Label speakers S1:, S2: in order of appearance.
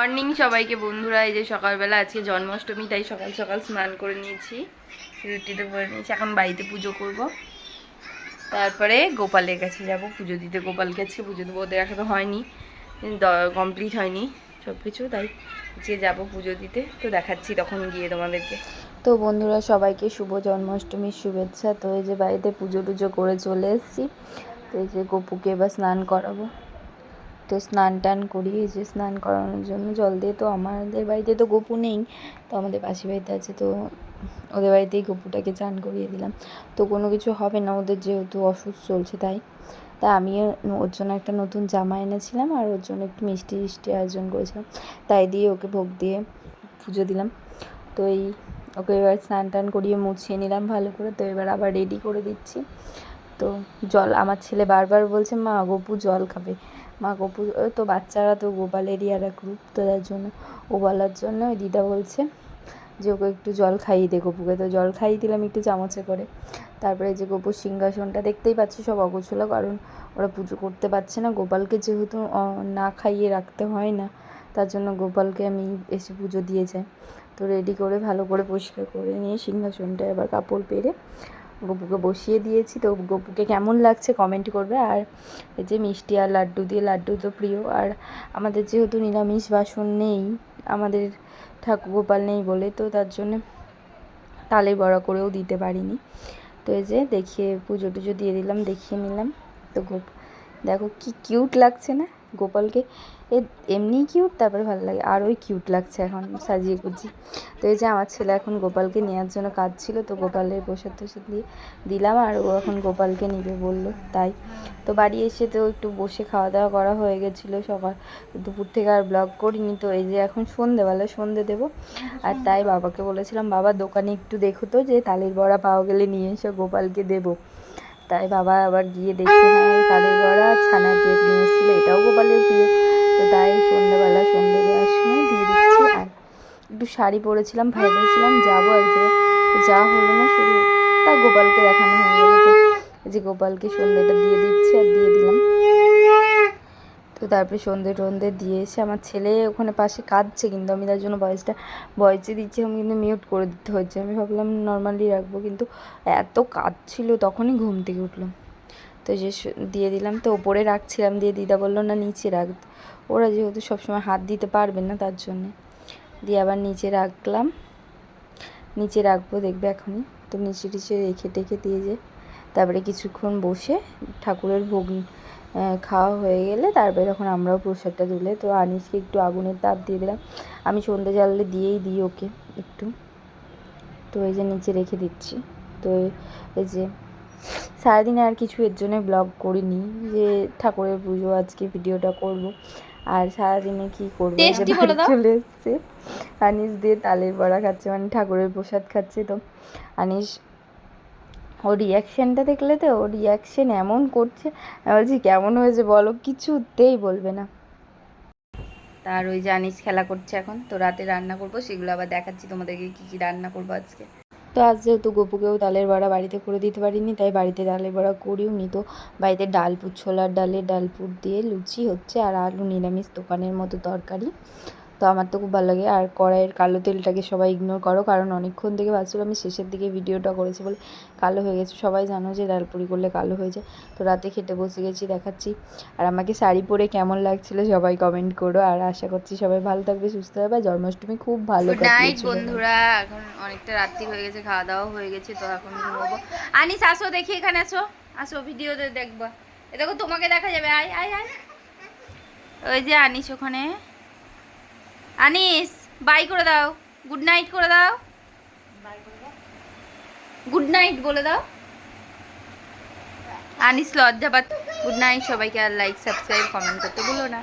S1: Morning সবাইকে বন্ধুরা, এই যে সকালবেলা আজকে জন্মাষ্টমী, তাই সকাল সকাল স্নান করে নিয়েছি রুটিতে করে নিয়েছি। এখন বাড়িতে পুজো করব। তারপরে গোপালের কাছে যাব, পুজো দিতে। গোপালকে আজকে পুজো দেবো, ওদের এখনও হয়নি কমপ্লিট হয়নি সব কিছু তাই আজকে যাব পুজো দিতে। তো দেখাচ্ছি তখন গিয়ে তোমাদেরকে। তো বন্ধুরা, সবাইকে শুভ জন্মাষ্টমীর শুভেচ্ছা। তো এই যে বাড়িতে পুজো টুজো করে চলে এসেছি। তো এই যে গোপুকে এবার স্নান করাবো। তো স্নান টান করি এই যে স্নান করানোর জন্য জল দিয়ে তো আমাদের বাড়িতে তো গপু নেই, তো আমাদের পাশের বাড়িতে আছে তো ওদের বাড়িতেই গপুটাকে চান করিয়ে দিলাম। তো কোনো কিছু হবে না, ওদের যেহেতু অসুস্থ চলছে তাই। তা আমিও ওর জন্য একটা নতুন জামা এনেছিলাম আর ওর জন্য একটু মিষ্টি মিষ্টি আয়োজন করেছিলাম। তাই দিয়ে ওকে ভোগ দিয়ে পুজো দিলাম। তো এই ওকে এবার স্নান টান করিয়ে মুছিয়ে নিলাম ভালো করে। তো এবার আবার রেডি করে দিচ্ছি। তো জল, আমার ছেলে বারবার বলছে, মা, গপু জল খাবে। মা গপু তো বাচ্চারা তো গোপালেরই আর এক গ্রুপ তো তার জন্য। ও বলার জন্য ওই দিদা বলছে যে, ওকে একটু জল খাইয়ে দে গপুকে তো জল খাইয়ে দিলাম একটু চামচে করে। তারপরে যে গপুর সিংহাসনটা দেখতেই পাচ্ছি, সব অগোছলো, কারণ ওরা পুজো করতে পারছে না। গোপালকে যেহেতু না খাইয়ে রাখতে হয় না, তার জন্য গোপালকে আমি এসে পুজো দিয়ে যাই। তো রেডি করে, ভালো করে পরিষ্কার করে নিয়ে সিংহাসনটা এবার কাপড় পেরে গপুকে বসিয়ে দিয়েছি। তো গপুকে কেমন লাগছে কমেন্ট করবে। আর এই যে মিষ্টি আর লাড্ডু দিয়ে, লাড্ডু তো প্রিয়। আর আমাদের যেহেতু নিরামিষ বাসন নেই, আমাদের ঠাকুর গোপাল নেই বলে, তো তার জন্যে তালে বড়া করেও দিতে পারিনি। তো এই যে দেখিয়ে পুজো টুজো দিয়ে দিলাম, দেখিয়ে নিলাম। তো গোপ দেখো কি কিউট লাগছে না? গোপালকে এ এমনি কিউট তারপরে ভালো লাগে। আরোই কিউট লাগছে এখন সাজিয়ে গুজিয়ে। তো এই যে আমার ছেলে এখন গোপালকে নেওয়ার জন্য কাজ ছিল তো গোপালের প্রসাদ টোসাদ দিয়ে দিলাম আর ও এখন গোপালকে নিবে বলল, তাই। তো বাড়ি এসে তো একটু বসে খাওয়া দাওয়া করা হয়ে গেছিল সকাল, দুপুর থেকে আর ব্লগ করিনি, তো এই যে এখন সন্ধেবেলা সন্ধে দেবো। আর তাই বাবাকে বলেছিলাম, বাবা, দোকানে একটু দেখো তো যে তালের বড়া পাওয়া গেলে নিয়ে এসে, গোপালকে দেবো। তাই বাবা আবার গিয়ে দেখছে হ্যাঁ বড়া আর ছানার কেক নিয়ে এসেছিল, এটাও গোপালের প্রিয়। তো তাই সন্ধ্যেবেলা সন্ধ্যে দেওয়ার সময় দিয়ে দিচ্ছি আর একটু শাড়ি পরেছিলাম, ভেবেছিলাম যাব এক জায়গায়। যা হলো না শুধু তা গোপালকে দেখানো হয়ে গেল। যে গোপালকে সন্ধ্যেটা দিয়ে দিচ্ছি আর দিয়ে দিলাম। তো তারপরে সন্ধে টন্ধে দিয়ে এসে আমার ছেলে ওখানে পাশে কাঁদছে কিন্তু আমি তার জন্য ভয়েসটা ভয়েসে দিচ্ছিলাম কিন্তু মিউট করে দিতে হচ্ছে। আমি ভাবলাম নর্মালি রাখব কিন্তু এত কাঁদছিল, তখনই ঘুম থেকে উঠলাম। তো যে দিয়ে দিলাম, তো ওপরে রাখছিলাম দিয়ে দিদা বলল, না, নিচে রাখ। ওরা যেহেতু সবসময় হাত দিতে পারবে না তার জন্যে। দিয়ে আবার নিচে রাখলাম। নিচে রাখব, দেখবে এখনই। তো নিচে টিচে রেখে টেখে দিয়ে যে, তারপরে কিছুক্ষণ বসে ঠাকুরের ভোগ খাওয়া হয়ে গেলে তারপরে তখন আমরাও প্রসাদটা তুলে তো আনিসকে একটু আগুনের তাপ দিয়ে দিলাম। আমি সন্ধে জ্বাললে দিয়েই দিই ওকে একটু। তো এই যে নিচে রেখে দিচ্ছি। তো এই যে সারাদিন আর কিছু এর জন্য ব্লগ করিনি যে ঠাকুরের পুজো আজকে ভিডিওটা করব। আর সারাদিনে কি করব। চলে এসছে। আনিস দিয়ে তালের বড়া খাচ্ছে মানে ঠাকুরের প্রসাদ খাচ্ছে তো। আনিস ওর রিয়াকশানটা দেখলে তো ও রিয়াকশন এমন করছে। বলছি কেমন হয়েছে বলো? কিছুতেই বলবে না। তার ওই জানিস খেলা করছে এখন তো রাতে রান্না করব সেগুলো আবার দেখাচ্ছি তোমাদেরকে কী কী রান্না করব আজকে। তো আজ যেহেতু গপুকেও তালের বড়া বাড়িতে করে দিতে পারিনি তাই বাড়িতে তালের বড়া করিও নি তো। বাড়িতে ডালপুর ছোলার ডালে ডালপুর দিয়ে লুচি হচ্ছে আর আলু নিরামিষ দোকানের মতো তরকারি। তো আমার তো খুব ভালো লাগে। আর কড়াইয়ের কালো তেলটাকে সবাই ইগনোর করো কারণ অনেকক্ষণ থেকে ভাবছিলো আমি শেষের দিকে ভিডিওটা করেছি বলে কালো হয়ে গেছে। সবাই জানো যে ডাল পুরি করলে কালো হয়ে যায়। তো রাতে খেতে বসে গেছি দেখাচ্ছি। আর আমাকে শাড়ি পরে কেমন লাগছিল সবাই কমেন্ট করো। আর আশা করছি সবাই ভালো থাকবে সুস্থ থাকবে। জন্মাষ্টমী খুব ভালো
S2: নাইট বন্ধুরা। এখন অনেকটা রাত্রি হয়ে গেছে খাওয়া দাওয়া হয়ে গেছে তো এখন ঘুমোবো। আনিস আসো দেখি এখানে আসো। আসো ভিডিওতে দেখবা। এ দেখো তোমাকে দেখা যাবে। আয় আয় আয়। ওই যে আনিস ওখানে। আনিস বাই করে দাও। গুড নাইট করে দাও। গুড নাইট বলে দাও। আনিস লজ্জা পাত গুড নাইট সবাইকে আর লাইক সাবস্ক্রাইব কমেন্ট করতে ভুলো না।